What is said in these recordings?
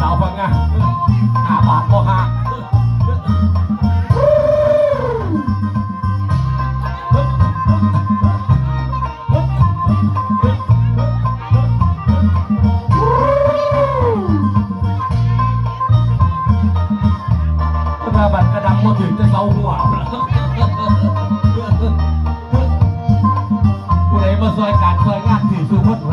สาวพังงาหาบาทก็หาถ้าบัตรกระดังมาถึงจะเศร้าหัวผู้ใดมาซอยการซอยงานถือสุพจน์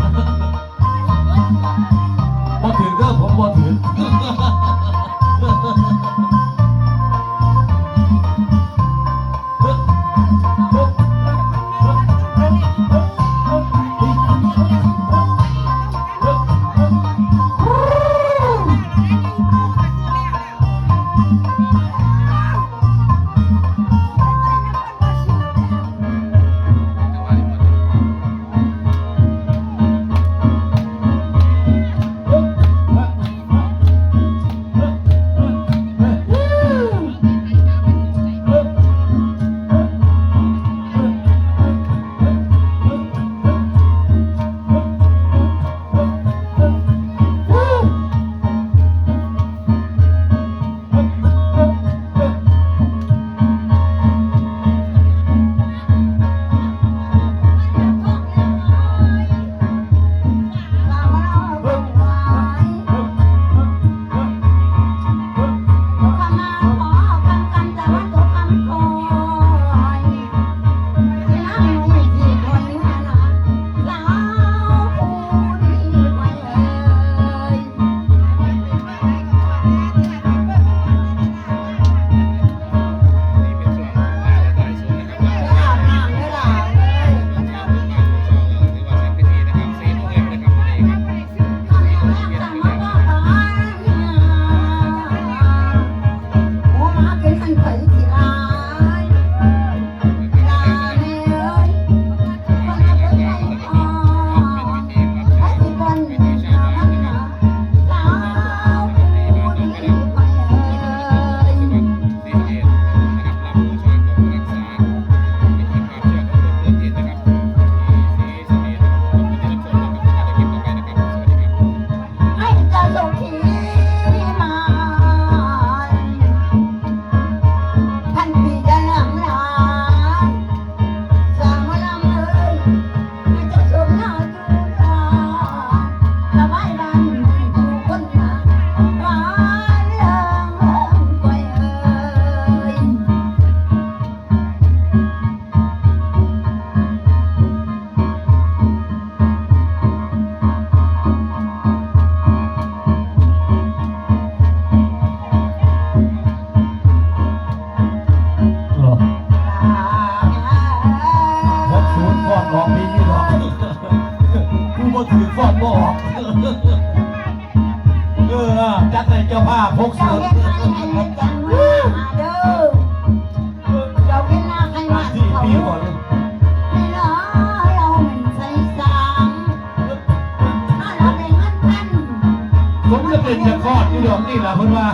บอกพี่พี่บอกกูบ่ถือฟอดบ่ออกเออจัดในเจ้าภาพพกเสือที่ปีก่อนไม่รอเลยผมจะเป็นจะคลอดนี่ดอกนี่แหละเพื่อนว่า